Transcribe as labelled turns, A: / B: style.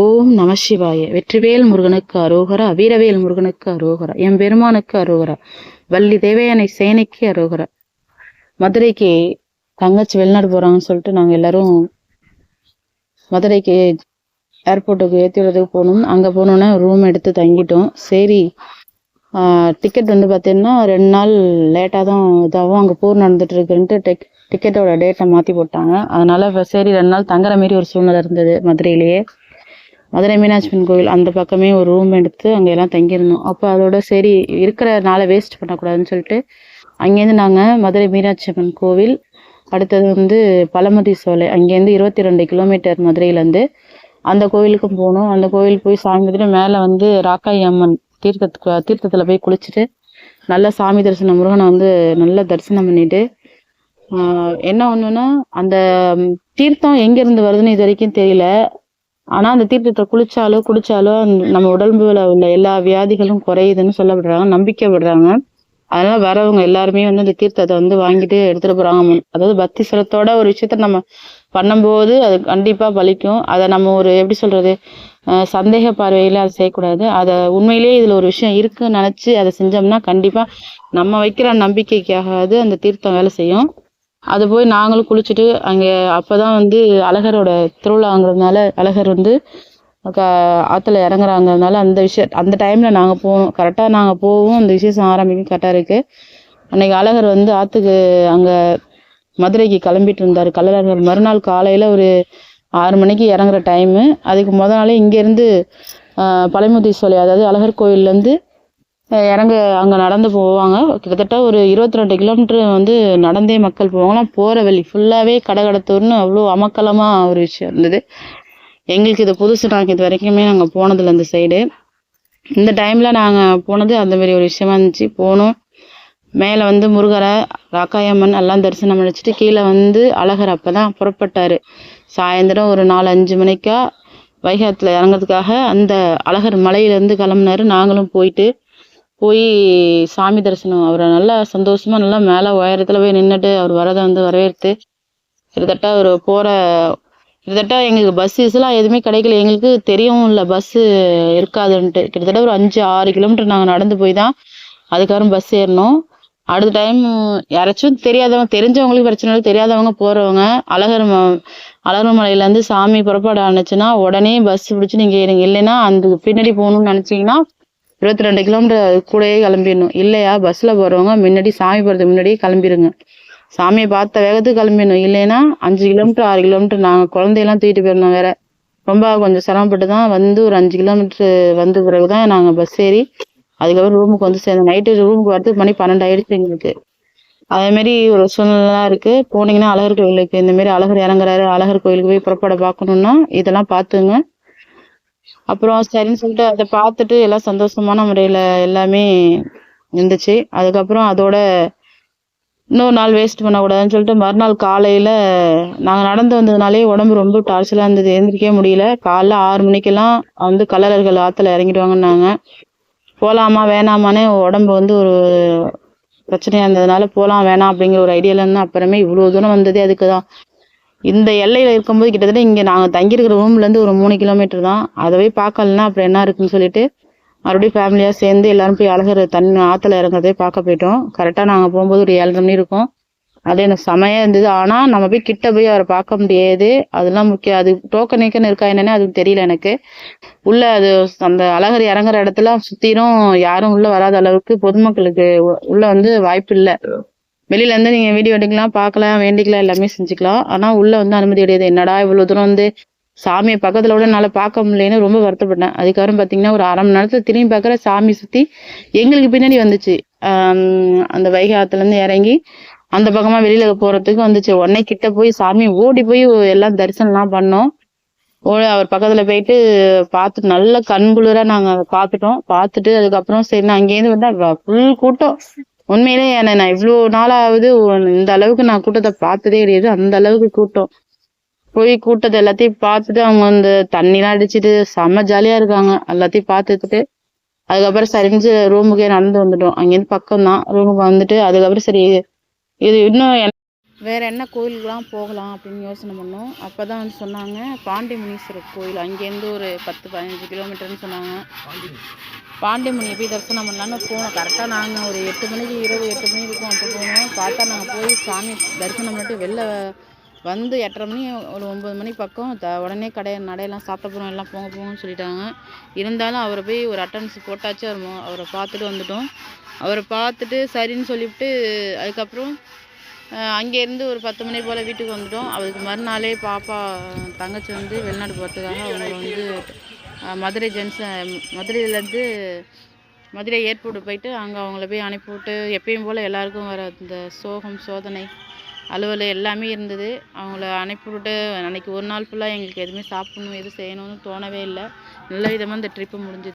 A: ஓம் நம சிவாய. வெற்றிவேல் முருகனுக்கு அரோகரா வீரவேல் முருகனுக்கு அரோகரா என் பெருமானுக்கு அரோகரா வள்ளி தேவையானை சேனைக்கு அரோகரா. மதுரைக்கு தங்கச்சி வெளிநாடு போறாங்கன்னு சொல்லிட்டு நாங்க எல்லாரும் மதுரைக்கு ஏர்போர்ட்டுக்கு ஏற்றி விடுறதுக்கு போகணும் அங்கே போனோன்னே ரூம் எடுத்து தங்கிட்டோம். சரி டிக்கெட் வந்து பார்த்தீங்கன்னா ரெண்டு நாள் லேட்டாக தான் இதாகும் அங்கே போர் நடந்துட்டு இருக்குன்ட்டு டெக் டிக்கெட்டோட டேட்டை மாற்றி போட்டாங்க. அதனால சரி ரெண்டு நாள் தங்குற மாரி ஒரு சூழ்நிலை இருந்தது மதுரையிலேயே. மதுரை மீனாட்சி அம்மன் கோவில் அந்த பக்கமே ஒரு ரூம் எடுத்து அங்கே எல்லாம் தங்கியிருந்தோம். அப்போ அதோட சரி இருக்கிற நாளை வேஸ்ட் பண்ணக்கூடாதுன்னு சொல்லிட்டு அங்கேருந்து நாங்கள் மதுரை மீனாட்சி அம்மன் கோவில் அடுத்தது வந்து பழமதி சோலை அங்கேருந்து இருபத்தி ரெண்டு கிலோமீட்டர் மதுரையிலேருந்து அந்த கோவிலுக்கும் போனோம். அந்த கோவில் போய் சாமி மேலே வந்து ராக்காய் அம்மன் தீர்த்தத்துக்கு தீர்த்தத்தில் போய் குளிச்சுட்டு நல்ல சாமி தரிசனம் முருகனை வந்து நல்லா தரிசனம் பண்ணிட்டு என்ன ஒன்றுன்னா அந்த தீர்த்தம் எங்கேருந்து வருதுன்னு இது வரைக்கும் தெரியல. ஆனால் அந்த தீர்த்தத்தை குளிச்சாலோ குடிச்சாலோ நம்ம உடம்புல உள்ள எல்லா வியாதிகளும் குறையுதுன்னு சொல்லப்படுறாங்க நம்பிக்கை விடுறாங்க அதனால வரவங்க எல்லாருமே வந்து அந்த தீர்த்தத்தை வந்து வாங்கிட்டு எடுத்துட்டு போறாங்க. அதாவது பக்தி சிரத்தோட ஒரு விஷயத்த நம்ம பண்ணும்போது அது கண்டிப்பா பலிக்கும். அதை நம்ம ஒரு எப்படி சொல்றது சந்தேக பார்வையில அதை செய்யக்கூடாது. அதை உண்மையிலேயே இதுல ஒரு விஷயம் இருக்குன்னு நினைச்சு அதை செஞ்சோம்னா கண்டிப்பா நம்ம வைக்கிற நம்பிக்கைக்காகாது அந்த தீர்த்தம் வேலை செய்யும். அது போய் நாங்களும் குளிச்சுட்டு அங்கே அப்போ தான் வந்து அழகரோட திருவிழாங்கிறதுனால அழகர் வந்து க- ஆற்றுல இறங்குறாங்கிறதுனால அந்த விஷயம் அந்த டைமில் நாங்கள் போவோம் கரெக்டாக நாங்கள் போவோம் அந்த விசேஷம் ஆரம்பிக்கும் கரெக்டாக இருக்குது அன்னைக்கு அழகர் வந்து ஆற்றுக்கு அங்கே மதுரைக்கு கிளம்பிட்டு இருந்தார். கள்ளழகர் மறுநாள் காலையில் ஒரு ஆறு மணிக்கு இறங்குற டைமு அதுக்கு முத நாளே இங்கேருந்து இருந்து அதாவது அழகர் கோயிலேருந்து இறங்க அங்கே நடந்து போவாங்க. கிட்டத்தட்ட ஒரு இருபத்தி ரெண்டு கிலோமீட்டர் வந்து நடந்தே மக்கள் போவாங்களாம் போகிற வழி ஃபுல்லாகவே கடகடத்தூர்னு அவ்வளோ அமக்கலமாக ஒரு விஷயம் இருந்தது. எங்களுக்கு இது புதுசு நாங்கள் இது வரைக்குமே நாங்கள் போனதில்லை இந்த சைடு இந்த டைமில் நாங்கள் போனது அந்த மாதிரி ஒரு விஷயமா இருந்துச்சு. போனோம். மேலே வந்து முருகரை ராக்காயம்மன் எல்லாம் தரிசனம் அடிச்சுட்டு கீழே வந்து அழகர் அப்போ தான் புறப்பட்டார். சாயந்தரம் ஒரு நாலு அஞ்சு மணிக்கா வைகாத்தில் இறங்குறதுக்காக அந்த அழகர் மலையிலேருந்து கிளம்புனாரு. நாங்களும் போயிட்டு போய் சாமி தரிசனம். அவரை நல்லா சந்தோஷமா நல்லா மேலே உயரத்துல போய் நின்றுட்டு அவர் வரதை வந்து வரவேற்று கிட்டத்தட்ட அவர் போற கிட்டத்தட்ட எங்களுக்கு பஸ் எதுவுமே கிடைக்கல. எங்களுக்கு தெரியவும் இல்லை. பஸ்ஸு இருக்காதுன்ட்டு. கிட்டத்தட்ட ஒரு அஞ்சு ஆறு கிலோமீட்டர் நாங்கள் நடந்து போய் தான் அதுக்கப்புறம் பஸ் ஏறினோம் அடுத்த டைம் யாராச்சும் தெரியாதவங்க தெரிஞ்சவங்களுக்கு பிரச்சனை இல்லை. தெரியாதவங்க போறவங்க அழகர் அழகர் மலையிலேருந்து சாமி புறப்பாடு ஆனுச்சுன்னா உடனே பஸ் பிடிச்சி நீங்கள் ஏறுங்க இல்லைன்னா அந்த பின்னாடி போகணும்னு நினச்சிங்கன்னா இருபத்தி ரெண்டு கிலோமீட்டர் கூடயே கிளம்பிடணும். இல்லையா? பஸ்ஸில் போகிறவங்க முன்னாடி சாமி போகிறதுக்கு முன்னாடியே கிளம்பிருங்க. சாமியை பார்த்த வேகத்துக்கு கிளம்பிடணும். இல்லைன்னா அஞ்சு கிலோமீட்டர் ஆறு கிலோமீட்டர் நாங்கள் குழந்தையெல்லாம் தூக்கிட்டு போயிருந்தோம் வேற. ரொம்ப கொஞ்சம் சிரமப்பட்டு தான் வந்து ஒரு அஞ்சு கிலோமீட்டர் வந்த பிறகு தான் நாங்கள் பஸ் ஏறி அதுக்கப்புறம் ரூமுக்கு வந்து சேர்ந்தோம். நைட்டு ரூமுக்கு வரதுக்கு மணி பன்னெண்டு ஆயிடுச்சு எங்களுக்கு. அதேமாரி ஒரு சூழ்நிலை இருக்குது போனீங்கன்னா அழகர் கோயிலுக்கு இந்தமாரி அழகர் இறங்குறாரு. அழகர் கோயிலுக்கு போய் புறப்பட பார்க்கணுன்னா இதெல்லாம் பார்த்துங்க. அப்புறம் சரின்னு சொல்லிட்டு அதை பார்த்துட்டு எல்லாம் சந்தோஷமான முறையில எல்லாமே இருந்துச்சு. அதுக்கப்புறம் அதோட இன்னொரு நாள் வேஸ்ட் பண்ணக்கூடாதுன்னு சொல்லிட்டு மறுநாள் காலையில நாங்க நடந்து வந்ததுனாலே உடம்பு ரொம்ப டார்ச்சலாக இருந்தது. எழுந்திரிக்கவே முடியல. காலைல ஆறு மணிக்கெல்லாம் வந்து கல்லர்கள் ஆத்துல இறங்கிடுவாங்கன்னாங்க. போலாமா வேணாமான்னு உடம்பு வந்து ஒரு பிரச்சனையா இருந்ததுனால போகலாம் வேணாம் அப்படிங்கிற ஒரு ஐடியாவில் இருந்து அப்புறமே இவ்வளவு தூரம் வந்ததே அதுக்குதான். இந்த எல்லையில் இருக்கும்போது கிட்டத்தட்ட இங்கே நாங்கள் தங்கியிருக்கிற ரூம்லேருந்து ஒரு மூணு கிலோமீட்டர் தான். அதவே பார்க்கலன்னா அப்புறம் என்ன இருக்குன்னு சொல்லிட்டு மறுபடியும் ஃபேமிலியாக சேர்ந்து எல்லாரும் போய் அழகர் தண்ணி ஆற்றுல இறங்குறதே பார்க்க போயிட்டோம். கரெக்டாக நாங்கள் போகும்போது ஒரு ஏழரை மணி இருக்கும். அது எனக்கு செமையாக இருந்தது. ஆனால் நம்ம போய் கிட்ட போய் அவரை பார்க்க முடியாது. அதெல்லாம் முக்கியம். அது டோக்கன் ஏக்கன் இருக்கா என்னன்னு அது தெரியல எனக்கு. உள்ள அது அந்த அழகர் இறங்குற இடத்துல சுத்திரும் யாரும் உள்ள வராத அளவுக்கு பொதுமக்களுக்கு உள்ளே உள்ள வந்து வாய்ப்பு இல்லை. வெளியில இருந்து நீங்க வீடியோ எடுக்கலாம் பார்க்கலாம் வேண்டிக்கலாம் எல்லாமே செஞ்சுக்கலாம். ஆனா உள்ள வந்து அனுமதி கிடையாது. என்னடா இவ்வளவு தூரம் வந்து சாமியை பக்கத்துல விட என்னால பார்க்க முடியலன்னு ரொம்ப வருத்தப்பட்டேன். அதுக்கப்புறம் பாத்தீங்கன்னா ஒரு அரை மணி நேரத்துல திரும்பி பாக்குற சாமி சுத்தி எங்களுக்கு பின்னாடி வந்துச்சு. அந்த வைகை ஆத்துல இருந்து இறங்கி அந்த பக்கமா வெளியில போறதுக்கு வந்துச்சு. உடனே கிட்ட போய் சாமி ஓடி போய் எல்லாம் தரிசனம்லாம் பண்ணோம். ஓடி அவர் பக்கத்துல போயிட்டு பார்த்துட்டு நல்ல கண்குளிரா நாங்க அதை பார்த்துட்டோம். பார்த்துட்டு அதுக்கப்புறம் சரி நான் அங்கேயிருந்து வந்தா ஃபுல் கூட்டம். உண்மையிலே என்ன நான் இவ்வளவு நாளாவது இந்த அளவுக்கு நான் கூட்டத்தை பார்த்ததே கிடையாது. அந்த அளவுக்கு கூட்டம். போய் கூட்டத்தை எல்லாத்தையும் பார்த்துட்டு அவங்க அந்த தண்ணிலாம் அடிச்சிட்டு செம்ம ஜாலியா இருக்காங்க. எல்லாத்தையும் பார்த்துட்டு அதுக்கப்புறம் சரிஞ்சு ரூமுக்கே நடந்து வந்துட்டோம். அங்கேருந்து பக்கம் தான் ரூமுக்கு வந்துட்டு அதுக்கப்புறம் சரி இது இன்னும் வேறு என்ன கோயிலுக்கெலாம் போகலாம் அப்படின்னு யோசனை பண்ணோம். அப்போ தான் வந்து சொன்னாங்க பாண்டிமுனீஸ்வரர் கோயில். அங்கேருந்து ஒரு பத்து பதினஞ்சு கிலோமீட்டர்னு சொன்னாங்க. பாண்டிமுனியை போய் தரிசனம் பண்ணலான்னு போனோம். கரெக்டாக நாங்கள் ஒரு எட்டு மணிக்கு இரவு எட்டு மணி இருக்கும் அப்போ போனோம். பார்த்தா நாங்கள் போய் சாமி தரிசனம் பண்ணிட்டு வெளில வந்து எட்டரை மணி ஒரு ஒம்பது மணி பக்கம் த உடனே கடை நடையெல்லாம் சாப்பிட்ட போகிறோம் எல்லாம் போங்க போங்கன்னு சொல்லிட்டாங்க. இருந்தாலும் அவரை போய் ஒரு அட்டன்ஸ் போட்டாச்சு. அவர் அவரை பார்த்துட்டு வந்துட்டோம். அவரை பார்த்துட்டு சரின்னு சொல்லிவிட்டு அதுக்கப்புறம் அங்கேருந்து ஒரு பத்து மணி போல் வீட்டுக்கு வந்துட்டோம். அதுக்கு மறுநாளே பாப்பா தங்கச்சி வந்து வெளிநாடு போகிறதுக்காக அவங்க வந்து மதுரை ஜென்சன் மதுரையிலேருந்து மதுரை ஏர்போர்ட்டு போயிட்டு அங்கே அவங்கள போய் அனுப்பிவிட்டு எப்பயும் போல் எல்லாருக்கும் வர இந்த சோகம் சோதனை அலுவல் எல்லாமே இருந்தது. அவங்கள அனுப்பிவிட்டு அன்னைக்கு ஒரு நாள் ஃபுல்லாக எங்களுக்கு எதுவுமே சாப்பிடணும் எதுவும் செய்யணும்னு தோணவே இல்லை. நல்ல விதமாக இந்த ட்ரிப்பு முடிஞ்சுது